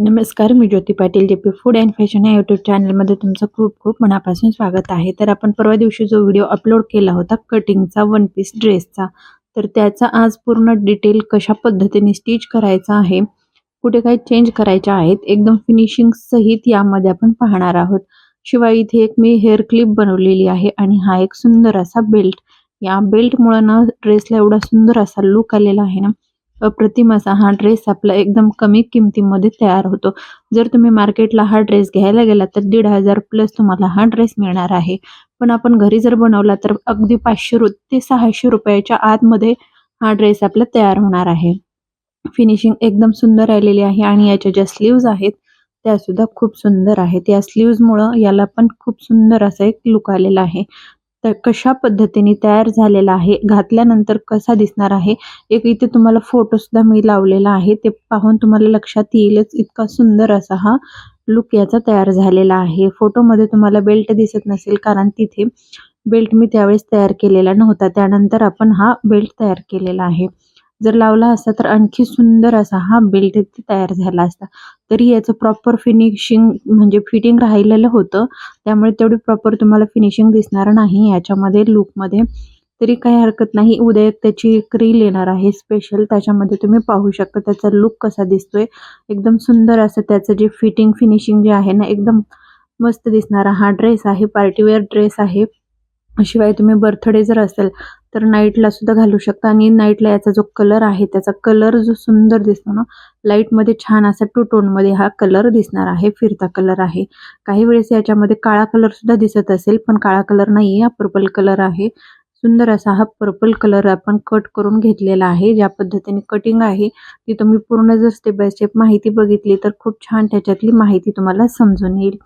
नमस्कार मी Jyoti Patil J P food and fashion या YouTube चॅनलमध्ये तुमचं खूप खूप मनापासून स्वागत आहे. तर आपण परवा दिवशी जो व्हिडिओ अपलोड केला होता कटिंगचा वन पीस ड्रेसचा तर त्याचा आज पूर्ण डिटेल कशा पद्धतीने स्टिच करायचा आहे कुठे काही चेंज करायच्या आहेत एकदम फिनिशिंग सहित यामध्ये आपण पाहणार आहोत. शिवाय इथे एक मी हेअर क्लिप बनवलेली आहे आणि हा एक सुंदर असा बेल्ट. या बेल्टमुळं ना ड्रेसला एवढा सुंदर असा लुक आलेला आहे ना अप्रतिम असा हा ड्रेस आपला एकदम कमी किमतीमध्ये तयार होतो. जर तुम्ही मार्केटला हा ड्रेस घ्यायला गेला तर दीड हजार प्लस तुम्हाला हा ड्रेस मिळणार आहे. पण आपण घरी जर बनवला तर अगदी पाचशे रु ते सहाशे रुपयाच्या आतमध्ये हा ड्रेस आपला तयार होणार आहे. फिनिशिंग एकदम सुंदर आलेली आहे आणि याच्या ज्या स्लीव्ज आहेत त्या सुद्धा खूप सुंदर आहेत. या स्लीव्जमुळं याला पण खूप सुंदर असा एक लुक आलेला आहे. तर कशा पद्धतीने तयार झालेला आहे घातल्यानंतर कसा दिसणार आहे एक इथे तुम्हाला फोटो सुद्धा मी लावलेला आहे ते पाहून तुम्हाला लक्षात येईलच इतका सुंदर असा हा लुक याचा तयार झालेला आहे. फोटोमध्ये तुम्हाला बेल्ट दिसत नसेल कारण तिथे बेल्ट मी त्यावेळेस तयार केलेला नव्हता त्यानंतर आपण हा बेल्ट तयार केलेला आहे. जर लावला असता तर आणखी सुंदर असा हा बेल्ट इथे तयार झाला असता. तरी याचं प्रॉपर फिनिशिंग म्हणजे फिटिंग राहिलेलं होतं. त्यामुळे तेवढी प्रॉपर तुम्हाला फिनिशिंग दिसणार नाही याच्यामध्ये लुकमध्ये तरी काही हरकत नाही. उद्या एक त्याची एक रील येणार आहे स्पेशल त्याच्यामध्ये तुम्ही पाहू शकता त्याचा लुक कसा दिसतोय. एकदम सुंदर असं त्याचं जे फिटिंग फिनिशिंग जे आहे ना एकदम मस्त दिसणारा हा ड्रेस आहे. पार्टीवेअर ड्रेस आहे. शिवाय तुम्ही बर्थडे जर असेल तर नाईटला सुद्धा घालू शकता. आणि नाईटला याचा जो कलर आहे त्याचा कलर जो सुंदर दिसतो ना लाईटमध्ये छान असा टू टोनमध्ये हा कलर दिसणार आहे फिरता कलर आहे. काही वेळेस याच्यामध्ये काळा कलर सुद्धा दिसत असेल पण काळा कलर नाही हा पर्पल कलर आहे. सुंदर असा हा पर्पल कलर आपण कट करून घेतलेला आहे. ज्या पद्धतीने कटिंग आहे ती तुम्ही पूर्ण जर स्टेप बाय स्टेप माहिती बघितली तर खूप छान त्याच्यातली माहिती तुम्हाला समजून येईल.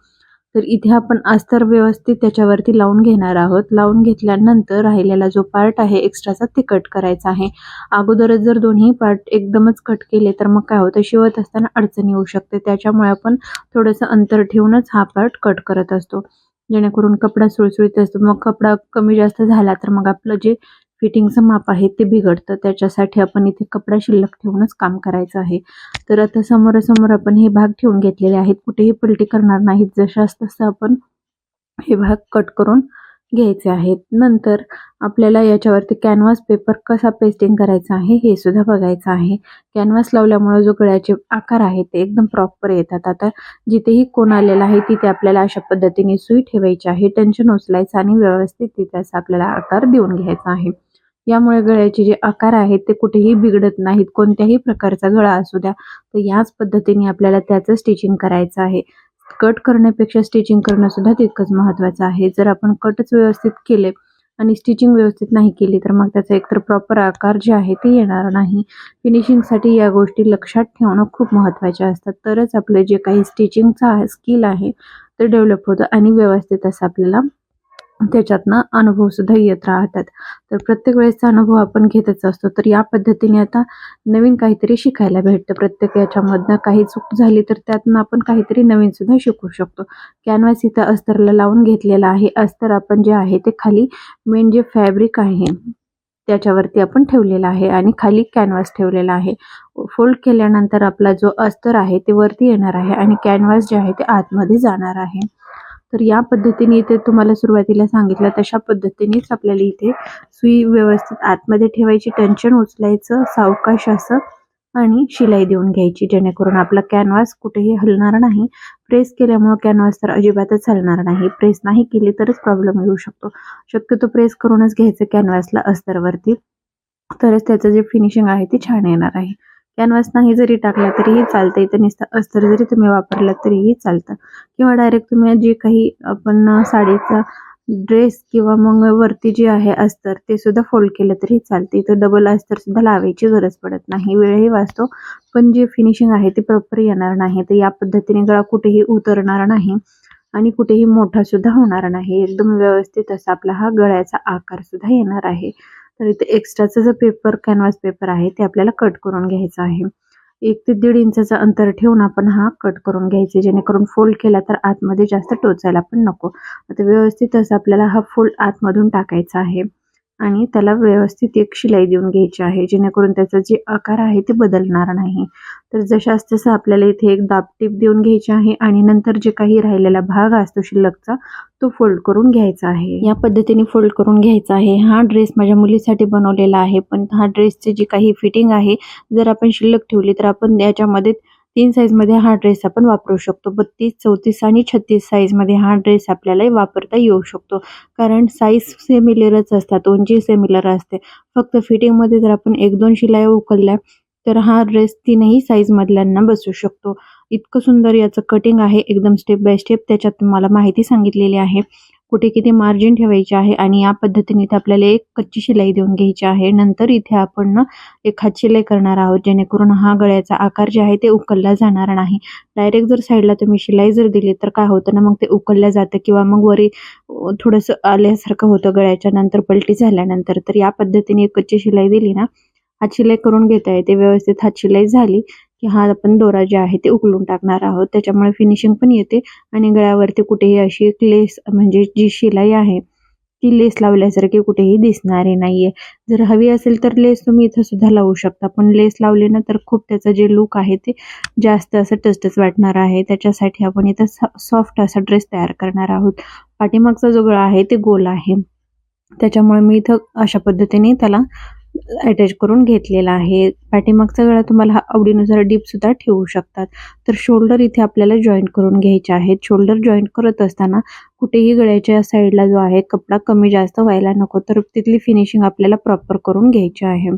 तर इथे आपण अस्तर व्यवस्थित त्याच्यावरती लावून घेणार आहोत. लावून घेतल्यानंतर राहिलेला जो पार्ट आहे एक्स्ट्राचा ते कट करायचा आहे. अगोदरच जर दोन्ही पार्ट एकदमच कट केले तर मग काय होतं? शिवत असताना अडचण येऊ शकते. त्याच्यामुळे आपण थोडंसं अंतर ठेवूनच हा पार्ट कट करत असतो. जेणेकरून कपडा सुळसुळीत असतो. मग कपडा कमी जास्त झाला तर मग आपलं जे फिटिंगचं माप आहे ते बिघडतं. त्याच्यासाठी आपण इथे कपडा शिल्लक ठेवूनच काम करायचं आहे. तर आता समोरासमोर आपण हे भाग ठेवून घेतलेले आहेत. कुठेही पलटी करणार नाहीत. जशास तसं आपण हे भाग कट करून घ्यायचे आहेत. नंतर आपल्याला याच्यावरती कॅनव्हास पेपर कसा पेस्टिंग करायचा आहे हे सुद्धा बघायचं आहे. कॅनव्हास लावल्यामुळे जो गळ्याचे आकार आहेत ते एकदम प्रॉपर येतात. आता जिथेही कोण आलेला आहे तिथे आपल्याला अशा पद्धतीने सुई ठेवायची आहे. टेन्शन उचलायचं आणि व्यवस्थित तिथे आपल्याला आकार देऊन घ्यायचा आहे. यामुळे गळ्याचे जे आकार आहेत ते कुठेही बिघडत नाहीत. कोणत्याही प्रकारचा गळा असू द्या. तर याच पद्धतीने आपल्याला त्याचं स्टिचिंग करायचं आहे. कट करण्यापेक्षा स्टिचिंग करणं सुद्धा तितकंच महत्त्वाचं आहे. जर आपण कटच व्यवस्थित केले आणि स्टिचिंग व्यवस्थित नाही केली तर मग त्याचा एकतर प्रॉपर आकार जे आहे ते येणार नाही. फिनिशिंगसाठी या गोष्टी लक्षात ठेवणं खूप महत्त्वाच्या असतात. तरच आपलं जे काही स्टिचिंगचा स्किल आहे ते डेव्हलप होतं आणि व्यवस्थित असं आपल्याला त्याच्यातनं अनुभव सुद्धा येत राहतात. तर प्रत्येक वेळेसचा अनुभव आपण घेतच असतो. तर या पद्धतीने आता नवीन काहीतरी शिकायला भेटतं. प्रत्येक याच्यामधनं काही चूक झाली तर त्यातनं आपण काहीतरी नवीन सुद्धा शिकू शकतो. कॅनव्हास इथं अस्तरला लावून घेतलेला आहे. अस्तर आपण जे आहे ते खाली मेन जे फॅब्रिक आहे त्याच्यावरती आपण ठेवलेला आहे आणि खाली कॅनव्हास ठेवलेला आहे. फोल्ड केल्यानंतर आपला जो अस्तर आहे ते वरती येणार आहे आणि कॅनव्हास जे आहे ते आतमध्ये जाणार आहे. तर या पद्धतीने इथे तुम्हाला सुरुवातीला सांगितलं तशा पद्धतीनेच आपल्याला इथे सुई व्यवस्थित आतमध्ये ठेवायची टेन्शन उचलायचं सावकाश असं आणि शिलाई देऊन घ्यायची जेणेकरून आपला कॅनव्हास कुठेही हलणार नाही. प्रेस केल्यामुळे कॅनव्हास तर अजिबातच हलणार नाही. प्रेस नाही केली तरच प्रॉब्लेम येऊ शकतो. शक्यतो प्रेस करूनच घ्यायचं कॅनव्हासला अस्तरवरती. तरच त्याचं जे फिनिशिंग आहे ते छान येणार आहे. कॅनव्हास नाही जरी टाकला तरीही चालतं इथं नुसतं अस्तर जरी तुम्ही वापरला तरीही चालतं. किंवा डायरेक्ट तुम्ही जे काही आपण साडीचा ड्रेस किंवा मग वरती जे आहे अस्तर ते सुद्धा फोल्ड केलं तरी चालते इथं डबल अस्तर सुद्धा लावायची गरज पडत नाही. वेळही वाचतो. पण जे फिनिशिंग आहे ते प्रॉपर येणार नाही. तर या पद्धतीने गळा कुठेही उतरणार नाही आणि कुठेही मोठा सुद्धा होणार नाही. एकदम व्यवस्थित असा आपला हा गळ्याचा आकार सुद्धा येणार आहे. तर इथे एक्स्ट्राचा जो पेपर कॅनव्हास पेपर आहे ते आपल्याला कट करून घ्यायचा आहे. एक ते दीड इंचाचं अंतर ठेवून आपण हा कट करून घ्यायचे जेणेकरून फोल्ड केला तर आतमध्ये जास्त टोचायला पण नको. आता व्यवस्थित असं आपल्याला हा फोल्ड आतमधून टाकायचा आहे. आणि त्याला व्यवस्थित एक शिलाई देऊन घ्यायची आहे जेणेकरून त्याचा जे आकार आहे ते बदलणार नाही. तर जशास तसं आपल्याला इथे एक दाबटीप देऊन घ्यायची आहे आणि नंतर जे काही राहिलेला भाग असतो शिल्लकचा तो फोल्ड करून घ्यायचा आहे. या पद्धतीने फोल्ड करून घ्यायचा आहे. हा ड्रेस माझ्या मुलीसाठी बनवलेला आहे पण हा ड्रेसची जी काही फिटिंग आहे जर आपण शिल्लक ठेवली तर आपण याच्यामध्ये तीन साईजमध्ये हा ड्रेस आपण वापरू शकतो. बत्तीस चौतीस आणि छत्तीस साईजमध्ये हा ड्रेस आपल्याला वापरता येऊ शकतो. कारण साईज सेमिलरच असतात उंची सेमिलर असते. फक्त फिटिंगमध्ये जर आपण एक दोन शिलाई उकलल्या तर हा ड्रेस तीनही साईजमधल्यांना बसू शकतो. इतकं सुंदर याचं कटिंग आहे. एकदम स्टेप बाय स्टेप त्याच्यात तुम्हाला माहिती सांगितलेली आहे. कुठे किती मार्जिन ठेवायचे आहे आणि या पद्धतीने इथे आपल्याला एक कच्ची शिलाई देऊन घ्यायची आहे. नंतर इथे आपण एक हात शिलाई करणार आहोत जेणेकरून हा गळ्याचा आकार जे आहे ते उकलला जाणार नाही. डायरेक्ट जर साईडला तुम्ही शिलाई जर दिली तर काय होतं ना मग ते उकलल्या जातं किंवा मग वरी थोडंसं आल्यासारखं होतं गळ्याच्या नंतर पलटी झाल्यानंतर. तर या पद्धतीने एक कच्ची शिलाई दिली ना हात शिलाई करून घेता येते. व्यवस्थित हात शिलाई झाली की हा आपण दोरा जे आहे ते उकलून टाकणार आहोत. त्याच्यामुळे फिनिशिंग पण येते आणि गळ्यावरती कुठेही अशी एक लेस म्हणजे जी शिलाई आहे ती लेस लावल्यासारखी कुठेही दिसणारी नाहीये. जर हवी असेल तर लेस तुम्ही इथं सुद्धा लावू शकता. पण लेस लावली ना तर खूप त्याचं जे लुक आहे ते जास्त असं टचटच वाटणार आहे. त्याच्यासाठी आपण इथं सॉफ्ट असा ड्रेस तयार करणार आहोत. पाठीमागचा जो गळा आहे ते गोल आहे. त्याच्यामुळे मी इथं अशा पद्धतीने त्याला अटॅच करून घेतलेला आहे. पाठीमागचा गळा तुम्हाला आवडीनुसार डीपसुद्धा ठेवू शकतात. तर शोल्डर इथे आपल्याला जॉईंट करून घ्यायचे आहेत. शोल्डर जॉईंट करत असताना कुठेही गळ्याच्या साईडला जो आहे कपडा कमी जास्त व्हायला नको. तर तिथली फिनिशिंग आपल्याला प्रॉपर करून घ्यायची आहे.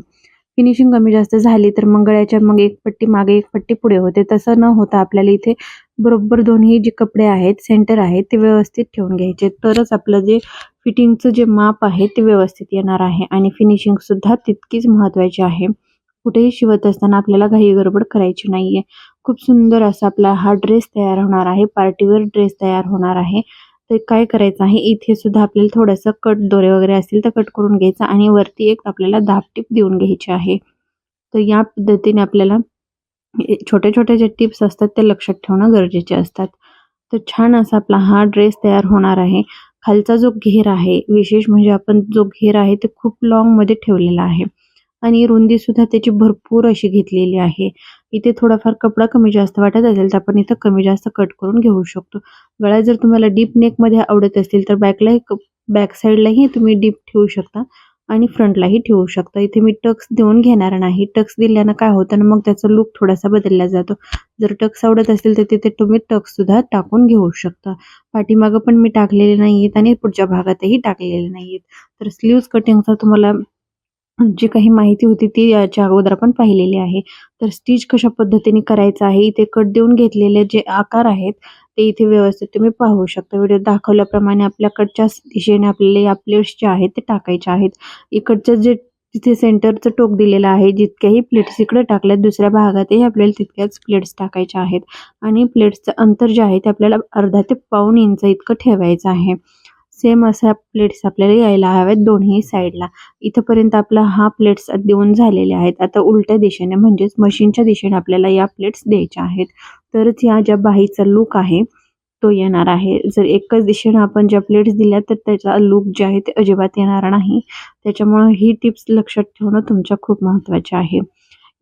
फिनिशिंग कमी जास्त झाली तर मग गळ्याच्या मग एक पट्टी मागे एक पट्टी पुढे होते. तसं न होता आपल्याला इथे बरोबर दोन्ही जे कपडे आहेत सेंटर आहेत ते व्यवस्थित ठेवून घ्यायचे. तरच आपलं जे फिटिंगचं जे माप आहे ते व्यवस्थित येणार आहे आणि फिनिशिंग सुद्धा तितकीच महत्त्वाची आहे. कुठेही शिवत असताना आपल्याला घाई गडबड करायची नाहीये. खूप सुंदर असा आपला हा ड्रेस तयार होणार आहे. पार्टीवेअर ड्रेस तयार होणार आहे. तर काय करायचं आहे? इथे सुद्धा आपल्याला थोडंसं कट दोरे वगैरे असतील तर कट करून घ्यायचं आणि वरती एक आपल्याला टिप देऊन घ्यायची आहे. तर या पद्धतीने आपल्याला छोट्या छोट्या ज्या टिप्स असतात त्या लक्षात ठेवणं गरजेचे असतात. तर छान असा आपला हा ड्रेस तयार होणार आहे. खालचा जो घेर आहे विशेष म्हणजे आपण जो घेर आहे ते खूप मध्ये ठेवलेला आहे. आणि रुंदी सुद्धा त्याची भरपूर अशी घेतलेली आहे. इथे थोडाफार कपडा कमी जास्त वाटत असेल तर आपण इथं कमी जास्त कट करून घेऊ शकतो. गळा जर तुम्हाला डीपमध्ये आवडत असतील तर बॅकला बॅक साईडलाही तुम्ही डीप ठेवू शकता. आणि फ्रंटलाही ठेवू शकता. इथे मी टक्स देऊन घेणार नाही. टक्स दिल्यानं काय होतं ना मग त्याचा लुक थोडासा बदलला जातो. जर टक्स आवडत असेल तर तिथे तुम्ही टक्स सुद्धा टाकून घेऊ शकता. पाठीमागं पण मी टाकलेले नाहीयेत आणि पुढच्या भागातही टाकलेले नाहीयेत. तर स्लीव्ज कटिंगचा तुम्हाला जी काही माहिती होती ती याच्या अगोदर आपण पाहिलेली आहे. तर स्टिच कशा पद्धतीने करायचं आहे इथे कट देऊन घेतलेले जे आकार आहेत ते इथे व्यवस्थित तुम्ही पाहू शकता. व्हिडिओ दाखवल्याप्रमाणे आपल्याकडच्या दिशेने आपल्याला या प्लेट्स जे आहेत ते टाकायचे आहेत. इकडचं जे तिथे सेंटरचं टोक दिलेलं आहे जितक्याही प्लेट्स इकडे टाकल्या दुसऱ्या भागातही आपल्याला तितक्याच प्लेट्स टाकायच्या आहेत. आणि प्लेट्सचं अंतर जे आहे ते आपल्याला अर्धा ते पाऊण इंच इतकं ठेवायचं आहे. सेम असा प्लेट्स आपल्याला यायला हव्यात दोन्ही साईडला इथंपर्यंत आपला हा प्लेट्स देऊन झालेले आहेत. आता उलट्या दिशेने म्हणजेच मशीनच्या दिशेने आपल्याला या प्लेट्स द्यायच्या आहेत. तरच या ज्या बाहीचा लुक आहे तो येणार आहे. जर एकच दिशेने आपण ज्या प्लेट्स दिल्या तर त्याचा लुक जे आहे ते अजिबात येणार नाही. त्याच्यामुळे ही टिप्स लक्षात ठेवणं तुमच्या खूप महत्त्वाचे आहे.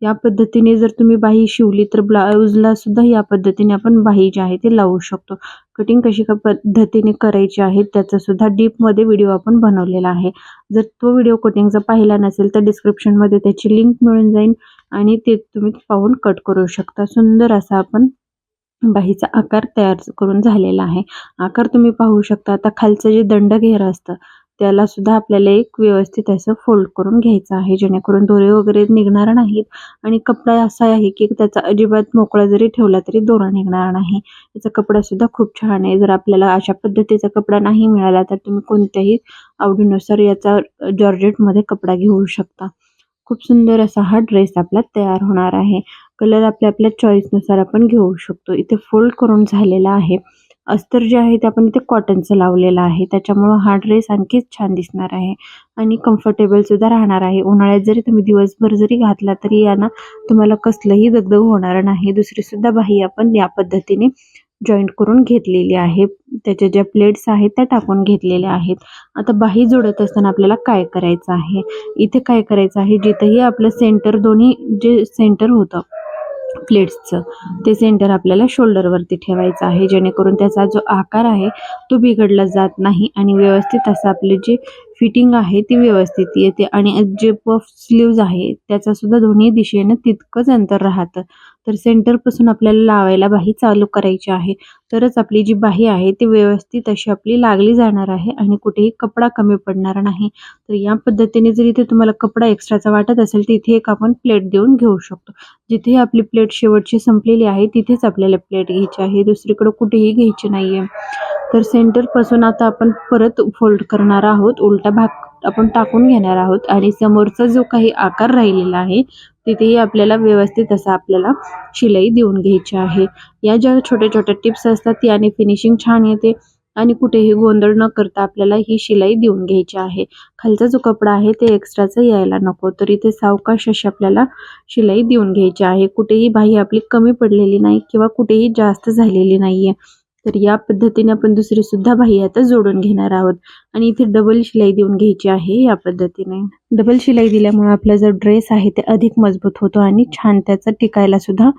या पद्धतीने जर तुम्ही बाही शिवली तर ब्लाऊजला सुद्धा या पद्धतीने आपण बाही जी आहे ते लावू शकतो. कटिंग कशी का पद्धतीने करायची आहे त्याचा सुद्धा डीपमध्ये व्हिडिओ आपण बनवलेला आहे. जर तो व्हिडिओ कटिंगचा पाहिला नसेल तर डिस्क्रिप्शनमध्ये त्याची लिंक मिळून जाईल आणि ते तुम्ही पाहून कट करू शकता. सुंदर असा आपण बाहीचा आकार तयार करून झालेला आहे. आकार तुम्ही पाहू शकता. आता खालचं जे दंड घेर असतं त्याला सुद्धा आपल्याला एक व्यवस्थित असं फोल्ड करून घ्यायचं आहे. जेणेकरून दोरे वगैरे निघणार नाहीत आणि कपडा असा आहे की त्याचा अजिबात मोकळा जरी ठेवला तरी दोरा निघणार नाही. याचा कपडा सुद्धा खूप छान आहे. जर आपल्याला अशा पद्धतीचा कपडा नाही मिळाला तर तुम्ही कोणत्याही आवडीनुसार याचा जॉर्जेटमध्ये कपडा घेऊ शकता. खूप सुंदर असा हा ड्रेस आपला तयार होणार आहे. कलर आपल्या आपल्या चॉईसनुसार आपण घेऊ शकतो. इथे फोल्ड करून झालेला आहे. अस्तर जे आहे ते आपण इथे कॉटनचं लावलेलं आहे. त्याच्यामुळं हा ड्रेस आणखीच छान दिसणार आहे आणि कम्फर्टेबल सुद्धा राहणार आहे. उन्हाळ्यात जरी तुम्ही दिवसभर जरी घातला तरी यांना तुम्हाला कसलंही दगदग होणार नाही. दुसरी सुद्धा बाही आपण या पद्धतीने जॉईंट करून घेतलेली आहे. त्याच्या ज्या प्लेट्स आहेत त्या टाकून घेतलेल्या आहेत. आता बाही जोडत असताना आपल्याला काय करायचं आहे? इथे काय करायचं आहे? जिथंही आपलं सेंटर दोन्ही जे सेंटर होतं प्लेट्सचं. ते सेंटर आपल्याला शोल्डरवरती ठेवायचं आहे जेणेकरून त्याचा जो आकार आहे तो बिघडला जात नाही आणि व्यवस्थित असं आपले जे फिटिंग आहे ती व्यवस्थित येते आणि जे पफ स्लीव्ज आहे त्याचा सुद्धा दोन्ही दिशेनं तितकंच अंतर राहतं. तर सेंटरपासून आपल्याला लावायला बाही चालू करायची आहे. तरच आपली जी बाही आहे ती व्यवस्थित अशी आपली लागली जाणार आहे आणि कुठेही कपडा कमी पडणार नाही. तर या पद्धतीने जर इथे तुम्हाला कपडा एक्स्ट्राचा वाटत असेल तर इथे एक आपण प्लेट देऊन घेऊ शकतो. जिथे आपली प्लेट शेवटची संपलेली आहे तिथेच आपल्याला प्लेट घ्यायची आहे. दुसरीकडे कुठेही घ्यायची नाही आहे तर सेंटरपासून आता आपण परत फोल्ड करणार आहोत. उलटा भाग आपण टाकून घेणार आहोत. आणि समोरचा जो काही आकार राहिलेला आहे तिथेही आपल्याला व्यवस्थित असा आपल्याला शिलाई देऊन घ्यायची आहे. या ज्या छोट्या छोट्या टिप्स असतात याने फिनिशिंग छान येते आणि कुठेही गोंधळ न करता आपल्याला ही शिलाई देऊन घ्यायची आहे. खालचा जो कपडा आहे ते एक्स्ट्राचा यायला नको. तर इथे सावकाश अशी आपल्याला शिलाई देऊन घ्यायची आहे. कुठेही बाही आपली कमी पडलेली नाही किंवा कुठेही जास्त झालेली नाहीये. तर या पद्धतीने आपण दुसरी सुद्धा बाही आता जोडून घेणार आहोत. आणि इथे डबल शिलाई देऊन घ्यायची आहे या पद्धतीने. डबल शिलाई दिल्यामुळे आपला जो ड्रेस आहे ते अधिक मजबूत होतो आणि छान त्याचा टिकायला सुद्धा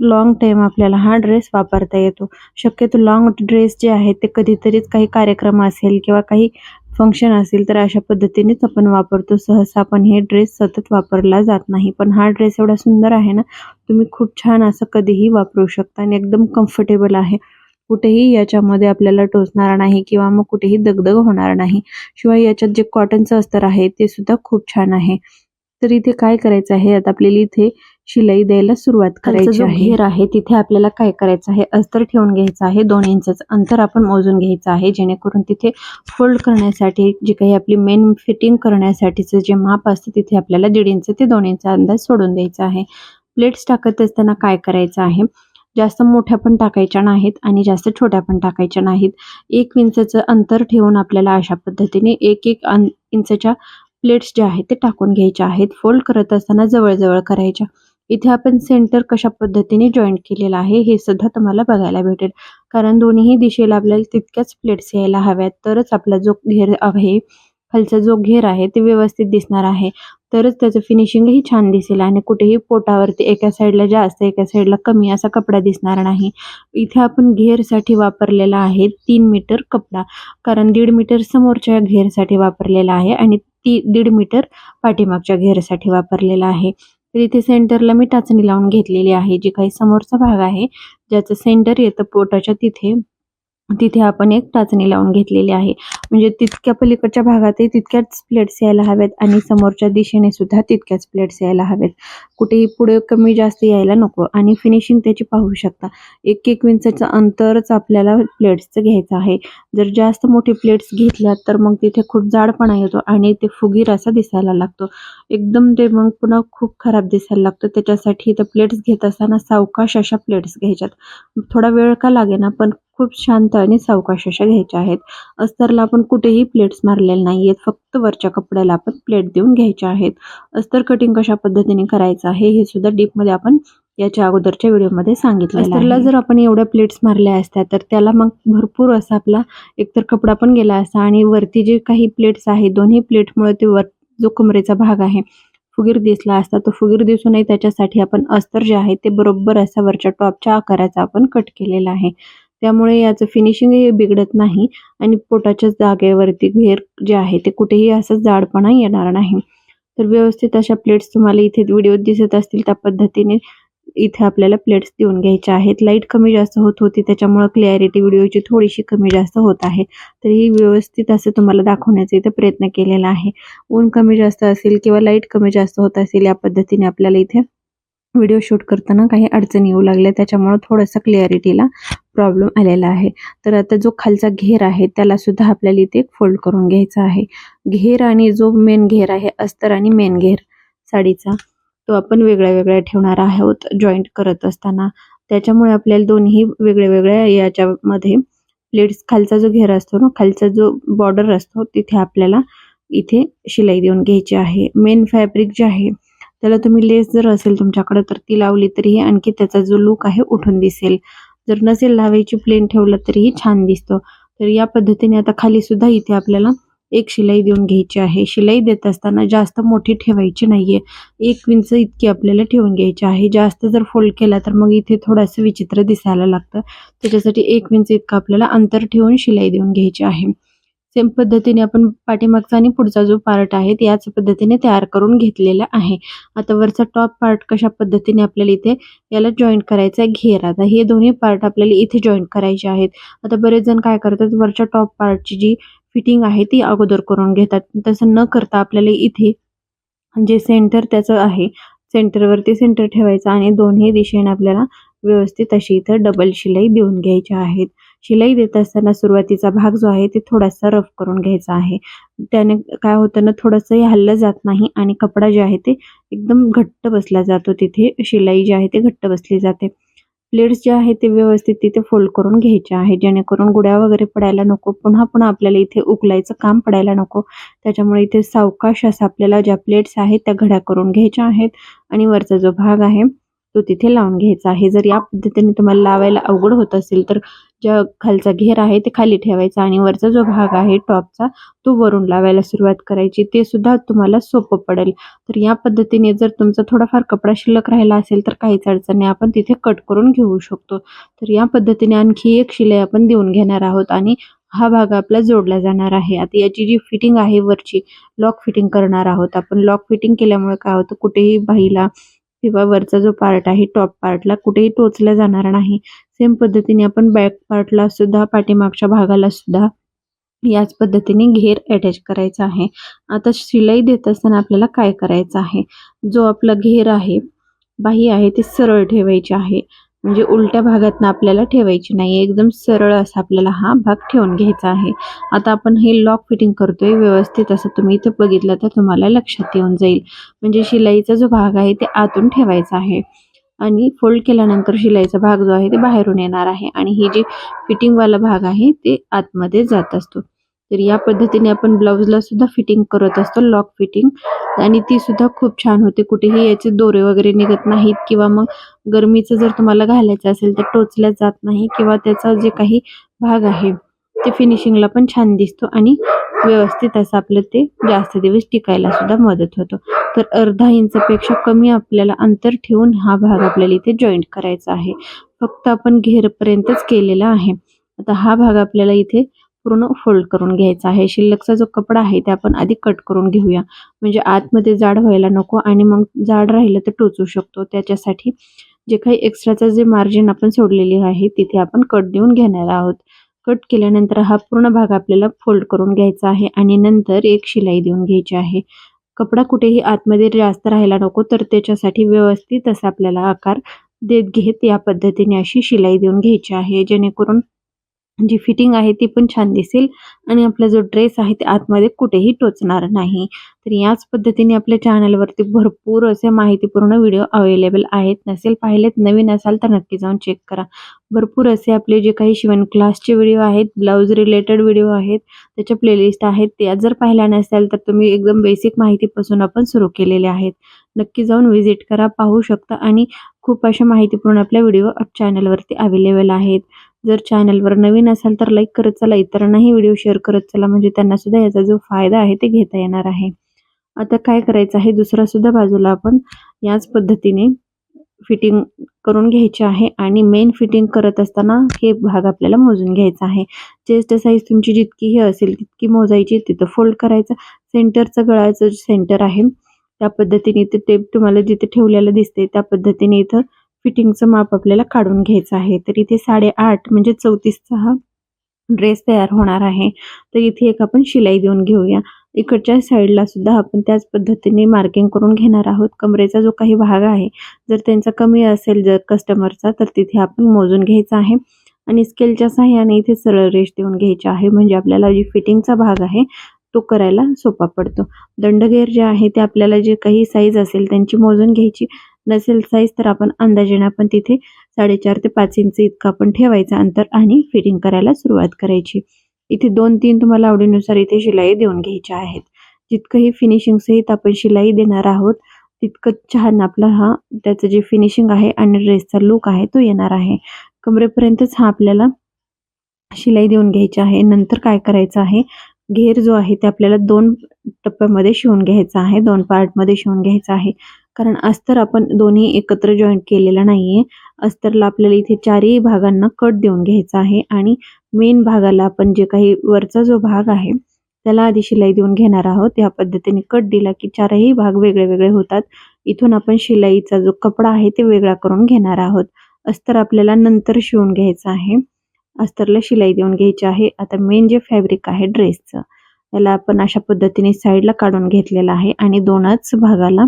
लॉंग टाईम आपल्याला हा ड्रेस वापरता येतो. शक्यतो लॉंग ड्रेस जे आहेत ते कधीतरीच काही कार्यक्रम असेल किंवा काही फंक्शन असेल तर अशा पद्धतीनेच आपण वापरतो. सहसा पण हे ड्रेस सतत वापरला जात नाही. पण हा ड्रेस एवढा सुंदर आहे ना तुम्ही खूप छान असं कधीही वापरू शकता आणि एकदम कम्फर्टेबल आहे. कुठेही याच्यामध्ये आपल्याला टोचणार नाही किंवा मग कुठेही दगदग होणार नाही. शिवाय याच्यात जे कॉटनचं अस्तर आहे ते सुद्धा खूप छान आहे. तर इथे काय करायचं आहे? आता आपल्याला इथे शिलाई द्यायला सुरुवात करायची आहे. घेर आहे तिथे आपल्याला काय करायचं आहे? अस्तर ठेवून घ्यायचं आहे. दोन इंचाचं अंतर आपण मोजून घ्यायचं आहे. जेणेकरून तिथे फोल्ड करण्यासाठी जे काही आपली मेन फिटिंग करण्यासाठीचं जे माप असतं तिथे आपल्याला दीड इंच ते दोन इंच अंदाज सोडून द्यायचा आहे. प्लेट्स टाकत असताना काय करायचं आहे? जास्त मोठ्या पण टाकायच्या नाहीत आणि जास्त छोट्या पण टाकायच्या नाहीत. एक इंचाचं अंतर ठेवून आपल्याला अशा पद्धतीने एक एक इंचच्या प्लेट्स ज्या आहेत ते टाकून घ्यायच्या आहेत. फोल्ड करत असताना जवळजवळ करायच्या. इथे आपण सेंटर कशा पद्धतीने जॉईंट केलेलं आहे हे सुद्धा तुम्हाला बघायला भेटेल. कारण दोन्ही दिशेला आपल्याला तितक्याच प्लेट्स यायला हव्यात. तरच आपला जो घेर आहे खालचा जो घेर आहे ते व्यवस्थित दिसणार आहे. तरच त्याचं फिनिशिंगही छान दिसेल आणि कुठेही पोटावरती एका साईडला जास्त एका साईडला कमी असा कपडा दिसणार नाही. इथे आपण घेरसाठी वापरलेला आहे तीन मीटर कपडा. कारण दीड मीटर समोरच्या घेरसाठी वापरलेला आहे आणि ती दीड मीटर पाठीमागच्या घेरसाठी वापरलेला आहे. तर इथे सेंटरला मी टाचणी लावून घेतलेली आहे जी काही समोरचा भाग आहे ज्याचं सेंटर येतं पोटाच्या तिथे. तिथे आपण एक टाचणी लावून घेतलेली आहे. म्हणजे तितक्या पलीकडच्या भागातही तितक्याच प्लेट्स यायला हव्यात आणि समोरच्या दिशेने सुद्धा तितक्याच प्लेट्स यायला हवेत. कुठेही पुढे कमी जास्त यायला नको आणि फिनिशिंग त्याची पाहू शकता. एक एक इंचाचं अंतरच आपल्याला प्लेट्सचं घ्यायचं आहे. जर जास्त मोठी प्लेट्स घेतल्या तर मग तिथे खूप जाडपणा येतो आणि ते फुगीर असा दिसायला लागतो. एकदम ते मग पुन्हा खूप खराब दिसायला लागतो. त्याच्यासाठी इथं प्लेट्स घेत असताना सावकाश अशा प्लेट्स घ्यायच्यात. थोडा वेळ का लागेना पण खूप शांत आणि सावकाश अशा घ्यायच्या आहेत. अस्तरला आपण कुठेही प्लेट्स मारलेल्या नाही आहेत फक्त वरच्या कपड्याला आपण प्लेट देऊन घ्यायच्या आहेत. अस्तर कटिंग कशा पद्धतीने करायचं आहे हे सुद्धा डीपमध्ये आपण याच्या अगोदरच्या व्हिडिओमध्ये सांगितलं अस्तरला जर आपण एवढ्या प्लेट्स मारल्या असत्या तर त्याला मग भरपूर असा आपला एकतर कपडा पण गेला असता आणि वरती जे काही प्लेट्स आहेत दोन्ही प्लेटमुळे ते वर जो कमरेचा भाग आहे फुगीर दिसला असता तो फुगीर दिसू नये त्याच्यासाठी आपण अस्तर जे आहे ते बरोबर असा वरच्या टॉपच्या आकाराचा आपण कट केलेला आहे. त्यामुळे याचं फिनिशिंगही बिघडत नाही आणि पोटाच्या जागेवरती घेर जे आहे ते कुठेही असं जाडपणा येणार नाही. तर व्यवस्थित अशा प्लेट्स तुम्हाला इथे व्हिडिओ दिसत असतील त्या पद्धतीने इथे आपल्याला प्लेट्स देऊन घ्यायच्या आहेत. लाइट कमी जास्त होत होती त्याच्यामुळे क्लॅरिटी व्हिडिओची थोडीशी कमी जास्त होत आहे. तर ही व्यवस्थित असं तुम्हाला दाखवण्याचा इथे प्रयत्न केलेला आहे. ऊन कमी जास्त असेल किंवा लाइट कमी जास्त होत असेल या पद्धतीने आपल्याला इथे व्हिडिओ शूट करताना काही अडचणी येऊ लागल्या. त्याच्यामुळे थोडंसं क्लिअरिटीला प्रॉब्लेम आलेला आहे. तर आता जो खालचा घेर आहे त्याला सुद्धा आपल्याला इथे फोल्ड करून घ्यायचा आहे. घेर आणि जो मेन घेर आहे अस्तर आणि मेन घेर साडीचा तो आपण वेगळ्या वेगळ्या ठेवणार आहोत जॉईंट करत असताना. त्याच्यामुळे आपल्याला दोन्ही वेगळ्या वेगळ्या याच्यामध्ये प्लेट्स खालचा जो घेर असतो ना खालचा जो बॉर्डर असतो तिथे आपल्याला इथे शिलाई देऊन घ्यायची आहे. मेन फॅब्रिक जे आहे त्याला तुम्ही लेस जर असेल तुमच्याकडे तर ती लावली तरीही आणखी त्याचा जो लुक आहे उठून दिसेल. जर नसेल लावायची प्लेन ठेवला तरीही छान दिसतो. तर या पद्धतीने आता खाली सुद्धा इथे आपल्याला एक शिलाई देऊन घ्यायची आहे. शिलाई देत असताना जास्त मोठी ठेवायची नाहीये. एक विंच इतकी आपल्याला ठेवून घ्यायची आहे. जास्त जर फोल्ड केला तर मग इथे थोडंसं विचित्र दिसायला लागतं. त्याच्यासाठी एक विंच इतकं आपल्याला अंतर ठेवून शिलाई देऊन घ्यायची आहे. सेम पद्धतीने आपण पाठीमागचा आणि पुढचा जो पार्ट आहे याच पद्धतीने तयार करून घेतलेला आहे. आता वरचा टॉप पार्ट कशा पद्धतीने आपल्याला इथे याला जॉईंट करायचा आहे घेर आता हे दोन्ही पार्ट आपल्याला इथे जॉईंट करायचे आहेत. आता बरेच जण काय करतात वरच्या टॉप पार्टची जी फिटिंग आहे ती अगोदर करून घेतात. तसं न करता आपल्याला इथे जे सेंटर त्याचं आहे सेंटरवरती सेंटर ठेवायचं आणि दोन्ही दिशेने आपल्याला व्यवस्थित अशी इथं डबल शिलाई देऊन घ्यायच्या आहेत. शिलाई देत असताना सुरुवातीचा भाग जो आहे ते थोडासा रफ करून घ्यायचा आहे. त्याने काय होतं ना थोडंसंही हल्लं जात नाही आणि कपडा जे आहे ते एकदम घट्ट बसला जातो. तिथे शिलाई जी आहे ते घट्ट बसली जाते. प्लेट्स जे आहे ते व्यवस्थित तिथे फोल्ड करून घ्यायचे आहे. जेणेकरून गुड्या वगैरे पडायला नको पुन्हा पुन्हा आपल्याला इथे उकलायचं काम पडायला नको. त्याच्यामुळे इथे सावकाश असं आपल्याला ज्या प्लेट्स आहेत त्या घड्या करून घ्यायच्या आहेत. आणि वरचा जो भाग आहे तो तिथे लावून घ्यायचा आहे. जर या पद्धतीने तुम्हाला लावायला अवघड होत असेल तर ज्या खालचा घेर आहे ते खाली ठेवायचा आणि वरचा जो भाग आहे टॉपचा तो वरून लावायला सुरुवात करायची. ते सुद्धा तुम्हाला सोपं पडेल. तर या पद्धतीने जर तुमचा थोडाफार कपडा शिल्लक राहिला असेल तर काहीच अडचणी आपण तिथे कट करून घेऊ शकतो. तर या पद्धतीने आणखी एक शिलाई आपण देऊन घेणार आहोत आणि हा भाग आपला जोडला जाणार आहे. आता याची जी फिटिंग आहे वरची लॉक फिटिंग करणार आहोत. आपण लॉक फिटिंग केल्यामुळे काय होतं कुठेही बाईला किंवा वरचा जो पार्ट आहे टॉप पार्टला कुठेही टोचला जाणार नाही. सेम पद्धतीने आपण बॅक पार्टला सुद्धा पाठीमागच्या भागाला सुद्धा याच पद्धतीने घेर अटॅच करायचा आहे. आता शिलाई देत असताना आपल्याला काय करायचं आहे? जो आपला घेर आहे बाही आहे ती सरळ ठेवायची आहे. म्हणजे उलट्या भागातनं आपल्याला ठेवायची नाही. एकदम सरळ असा आपल्याला हा भाग ठेवून घ्यायचा आहे. आता आपण हे लॉक फिटिंग करतोय व्यवस्थित. असं तुम्ही इथे बघितलं तर तुम्हाला लक्षात येऊन जाईल. म्हणजे शिलाईचा जो भाग आहे ते आतून ठेवायचा आहे. आणि फोल्ड केल्यानंतर शिलाईचा भाग जो आहे ते बाहेरून येणार आहे. आणि ही जी फिटिंगवाला भाग आहे ते आतमध्ये जात असतो. तर या पद्धतीने आपण ब्लाऊजला सुद्धा फिटिंग करत असतो लॉक फिटिंग आणि ती सुद्धा खूप छान होते. कुठेही याचे दोरे वगैरे निघत नाहीत किंवा मग गरमीचं जर तुम्हाला घालायचं असेल तर टोचल्या जात नाही किंवा त्याचा जे काही भाग आहे ते फिनिशिंगला पण छान दिसतो आणि व्यवस्थित असं आपलं ते जास्त दिवस टिकायला सुद्धा मदत होतो. तर अर्धा इंचपेक्षा कमी आपल्याला अंतर ठेवून हा भाग आपल्याला इथे जॉईंट करायचा आहे. फक्त आपण घेरपर्यंतच केलेला आहे. आता हा भाग आपल्याला इथे पूर्ण फोल्ड करून घ्यायचा आहे. शिल्लकचा जो कपडा आहे ते आपण आधी कट करून घेऊया. म्हणजे आतमध्ये जाड व्हायला नको आणि मग जाड राहिलं तर टोचू शकतो. त्याच्यासाठी जे काही एक्स्ट्राचं जे मार्जिन आपण सोडलेली आहे तिथे आपण कट देऊन घेणार आहोत. कट केल्यानंतर हा पूर्ण भाग आपल्याला फोल्ड करून घ्यायचा आहे आणि नंतर एक शिलाई देऊन घ्यायची आहे. कपडा कुठेही आतमध्ये जास्त राहायला नको तर त्याच्यासाठी व्यवस्थित असा आपल्याला आकार देत घेत या पद्धतीने अशी शिलाई देऊन घ्यायची आहे जेणेकरून जी फिटिंग आहे ती पण छान दिसेल. आणि आपला जो ड्रेस आहे ते आतमध्ये कुठेही टोचणार नाही. तर याच पद्धतीने आपल्या चॅनलवरती भरपूर असे माहितीपूर्ण व्हिडिओ अवेलेबल आहेत. नसेल पाहिलेत नवीन असाल तर नक्की जाऊन चेक करा. भरपूर असे आपले जे काही शिवण क्लासचे व्हिडिओ आहेत ब्लाऊज रिलेटेड व्हिडिओ आहेत त्याच्या प्लेलिस्ट आहेत. त्या जर पाहिल्या नसेल तर तुम्ही एकदम बेसिक माहितीपासून आपण सुरू केलेले आहेत. नक्की जाऊन व्हिजिट करा पाहू शकता. आणि खूप अशा माहितीपूर्ण आपल्या व्हिडिओ चॅनलवरती अवेलेबल आहेत. जर चॅनलवर नवीन असाल तर लाईक करत चला. इतरांनाही व्हिडिओ शेअर करत चला. म्हणजे त्यांना सुद्धा याचा जो फायदा आहे ते घेता येणार आहे. आता काय करायचं आहे? दुसरा सुद्धा बाजूला आपण याच पद्धतीने फिटिंग करून घ्यायची आहे. आणि मेन फिटिंग करत असताना हे भाग आपल्याला मोजून घ्यायचा आहे. चेस्ट साईज तुमची जितकी हे असेल तितकी मोजायची. तिथं फोल्ड करायचं. सेंटरचं गळाचं सेंटर आहे. त्या पद्धतीने इथे टेप तुम्हाला जिथे ठेवलेलं दिसते त्या पद्धतीने इथं फिटिंगचं माप आपल्याला काढून घ्यायचं आहे. तर इथे साडेआठ म्हणजे चौतीसचा हा ड्रेस तयार होणार आहे. तर इथे एक आपण शिलाई देऊन घेऊया. इकडच्या साईडला सुद्धा आपण त्याच पद्धतीने मार्किंग करून घेणार आहोत. कमरेचा जो काही भाग आहे जर त्यांचा कमी असेल जर कस्टमरचा तर तिथे आपण मोजून घ्यायचा आहे. आणि स्केलच्या सहाय्याने इथे सरळ रेष देऊन घ्यायची आहे. म्हणजे आपल्याला जी फिटिंगचा भाग आहे तो करायला सोपा पडतो. दंडगेर जे आहे ते आपल्याला जे काही साईज असेल त्यांची मोजून घ्यायची. नसेल साईज तर आपण अंदाजेने आपण तिथे साडेचार ते पाच इंच इतकं आपण ठेवायचं अंतर आणि फिटिंग करायला सुरुवात करायची. इथे दोन तीन तुम्हाला आवडीनुसार इथे शिलाई देऊन घ्यायच्या आहेत. जितकंही फिनिशिंग सहित आपण शिलाई देणार आहोत तितकं छान आपला हा त्याचं जे फिनिशिंग आहे आणि ड्रेसचा लुक आहे तो येणार आहे. कमरेपर्यंतच हा आपल्याला शिलाई देऊन घ्यायची आहे. नंतर काय करायचं आहे? घेर जो आहे ते आपल्याला दोन टप्प्यामध्ये शिवून घ्यायचा आहे. दोन पार्टमध्ये शिवून घ्यायचा आहे. कारण अस्तर आपण दोन्ही एकत्र जॉईंट केलेला नाहीये. अस्तरला आपल्याला इथे चारही भागांना कट देऊन घ्यायचा आहे आणि मेन भागाला आपण जे काही वरचा जो भाग आहे त्याला आधी शिलाई देऊन घेणार आहोत. या पद्धतीने कट दिला की चारही भाग वेगळे वेगळे होतात. इथून आपण शिलाईचा जो कपडा आहे ते वेगळा करून घेणार आहोत. अस्तर आपल्याला नंतर शिवून घ्यायचं आहे. अस्तरला शिलाई देऊन घ्यायची आहे. आता मेन जे फॅब्रिक आहे ड्रेसचं त्याला आपण अशा पद्धतीने साईडला काढून घेतलेलं आहे आणि दोनच भागाला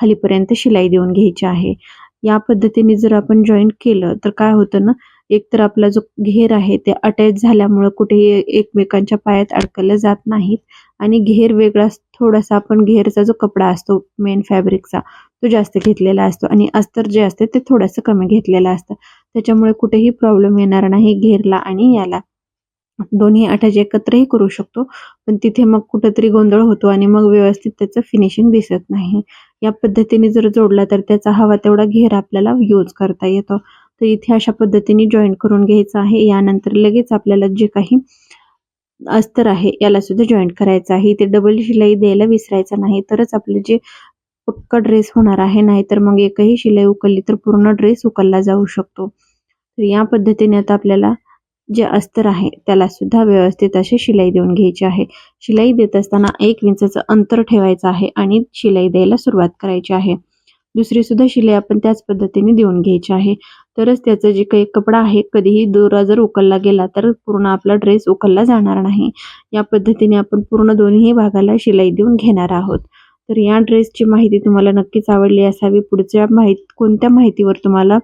खालीपर्यंत शिलाई देऊन घ्यायची आहे. या पद्धतीने जर आपण जॉईंट केलं तर काय होतं ना एकतर आपला जो घेर आहे ते अटॅच झाल्यामुळं कुठेही एकमेकांच्या पायात अडकलं जात नाहीत. आणि घेर वेगळा थोडासा आपण घेरचा जो कपडा असतो मेन फॅब्रिकचा तो जास्त घेतलेला असतो. आणि अस्तर जे असते ते थोडंसं कमी घेतलेलं असतं. त्याच्यामुळे कुठेही प्रॉब्लेम येणार नाही घेरला आणि याला. दोन्ही अटॅच एकत्रही करू शकतो पण तिथे मग कुठंतरी गोंधळ होतो आणि मग व्यवस्थित त्याचं फिनिशिंग दिसत नाही. या पद्धतीने जर जोडला तर त्याचा हवा तेवढा घेर आपल्याला यूज करता येतो. तर इथे अशा पद्धतीने जॉईन करून घ्यायचं आहे. यानंतर लगेच आपल्याला जे काही अस्तर आहे याला सुद्धा जॉईंट करायचं आहे. इथे डबल शिलाई द्यायला विसरायचं नाही. तरच आपले जे पक्का ड्रेस होणार आहे नाहीतर मग एकही शिलाई उकलली तर पूर्ण ड्रेस उकलला जाऊ शकतो. तर या पद्धतीने आता आपल्याला जे अस्तर आहे त्याला सुद्धा व्यवस्थित अशी शिलाई देऊन घ्यायची आहे. शिलाई देत असताना एक इंचाचं अंतर ठेवायचं आहे आणि शिलाई द्यायला सुरुवात करायची आहे. दुसरी सुद्धा शिलाई आपण त्याच पद्धतीने देऊन घ्यायची आहे. तरच त्याचं जे काही कपडा आहे कधीही दोरा जर उकलला गेला तर पूर्ण आपला ड्रेस उकलला जाणार नाही. या पद्धतीने आपण पूर्ण दोन्ही भागाला शिलाई देऊन घेणार आहोत. तर या ड्रेसची माहिती तुम्हाला नक्कीच आवडली असावी. पुढच्या माहिती कोणत्या माहितीवर तुम्हाला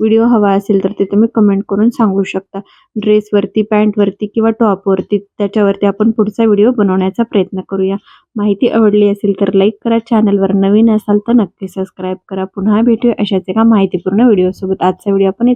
व्हिडिओ हवा असेल तर ते तुम्ही कमेंट करून सांगू शकता. ड्रेसवरती पॅन्टवरती किंवा टॉपवरती त्याच्यावरती आपण पुढचा व्हिडिओ बनवण्याचा प्रयत्न करूया. माहिती आवडली असेल तर लाईक करा. चॅनलवर नवीन असाल तर नक्की सबस्क्राईब करा. पुन्हा भेटूया अशाच एका माहितीपूर्ण व्हिडिओसोबत. आजचा व्हिडिओ आपण